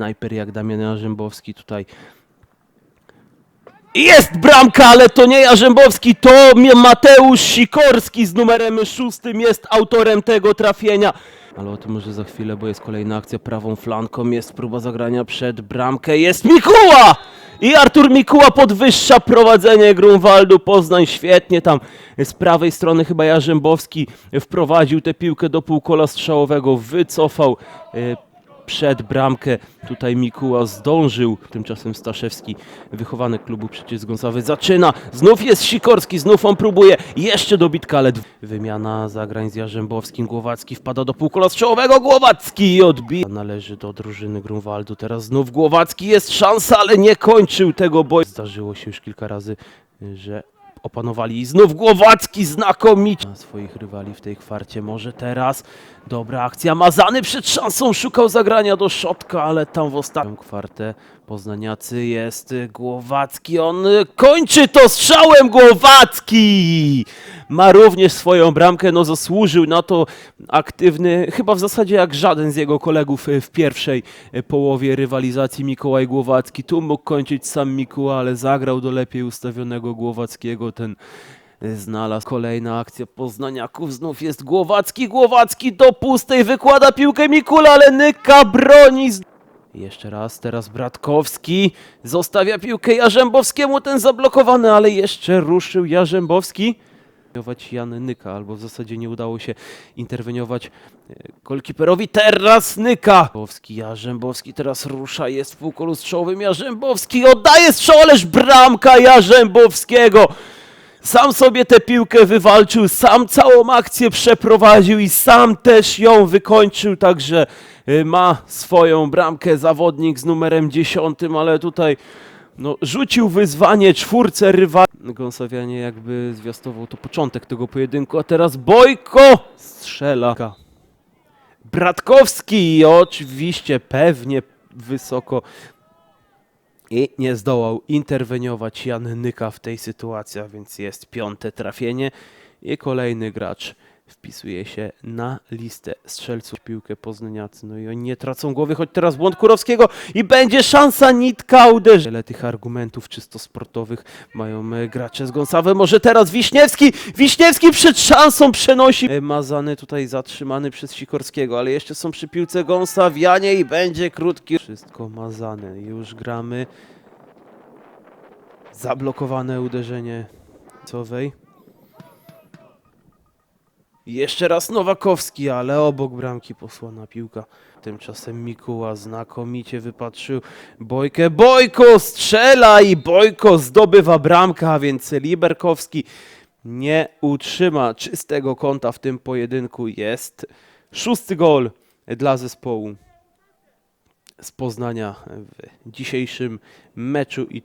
snajper jak Damian Jarzębowski tutaj. Jest bramka, ale to nie Jarzębowski, to Mateusz Sikorski z numerem szóstym jest autorem tego trafienia. Ale o tym może za chwilę, bo jest kolejna akcja prawą flanką, jest próba zagrania przed bramkę, jest Mikuła! I Artur Mikuła podwyższa prowadzenie Grunwaldu Poznań, świetnie tam z prawej strony chyba Jarzębowski wprowadził tę piłkę do półkola strzałowego, wycofał e, przed bramkę. Tutaj Mikuła zdążył. Tymczasem Staszewski, wychowany klubu przecież z Gąsawy, zaczyna. Znów jest Sikorski, znów on próbuje. Jeszcze dobitka, ale wymiana zagrań z Jarzębowskim. Głowacki wpada do półkola strzałowego. Głowacki odbija. Należy do drużyny Grunwaldu. Teraz znów Głowacki. Jest szansa, ale nie kończył tego boju. Zdarzyło się już kilka razy, że opanowali znów Głowacki znakomicie na swoich rywali w tej kwarcie. Może teraz dobra akcja. Mazany przed szansą szukał zagrania do szotka, ale tam w ostatnim kwartę poznaniacy jest Głowacki. On kończy to strzałem Głowacki! Ma również swoją bramkę, no zasłużył na to aktywny, chyba w zasadzie jak żaden z jego kolegów y, w pierwszej y, połowie rywalizacji Mikołaj Głowacki. Tu mógł kończyć sam Mikuła, ale zagrał do lepiej ustawionego Głowackiego. Ten y, znalazł kolejna akcja Poznaniaków. Znów jest Głowacki. Głowacki do pustej wykłada piłkę Mikula, ale Nyka broni. Jeszcze raz, teraz Bratkowski zostawia piłkę Jarzębowskiemu, ten zablokowany, ale jeszcze ruszył Jarzębowski. Interweniować Jan Nyka, albo w zasadzie nie udało się interweniować e, golkiperowi. Teraz Nyka! Jarzębowski, Jarzębowski teraz rusza, jest w półkolu strzałowym. Jarzębowski oddaje strzał, ależ bramka Jarzębowskiego! Sam sobie tę piłkę wywalczył, sam całą akcję przeprowadził i sam też ją wykończył, także y, ma swoją bramkę zawodnik z numerem 10, ale tutaj no, rzucił wyzwanie czwórce rywali. Gąsawianie jakby zwiastował to początek tego pojedynku, a teraz Bojko strzela. Bratkowski oczywiście pewnie wysoko i nie zdołał interweniować Jan Nyka w tej sytuacji, a więc jest piąte trafienie i kolejny gracz wpisuje się na listę strzelców piłkę poznaniacy. No i oni nie tracą głowy, choć teraz błąd Kurowskiego i będzie szansa Nitka uderzy. Wiele tych argumentów czysto sportowych mają e, gracze z Gąsawy. Może teraz Wiśniewski, Wiśniewski przed szansą przenosi. E, Mazany tutaj zatrzymany przez Sikorskiego, ale jeszcze są przy piłce Gąsawianie i będzie krótki. Wszystko mazane. Już gramy. Zablokowane uderzenie cowej. Jeszcze raz Nowakowski, ale obok bramki posłana piłka. Tymczasem Mikuła znakomicie wypatrzył Bojkę. Bojko strzela i Bojko zdobywa bramkę, a więc Liberkowski nie utrzyma czystego kąta w tym pojedynku. Jest szósty gol dla zespołu z Poznania w dzisiejszym meczu i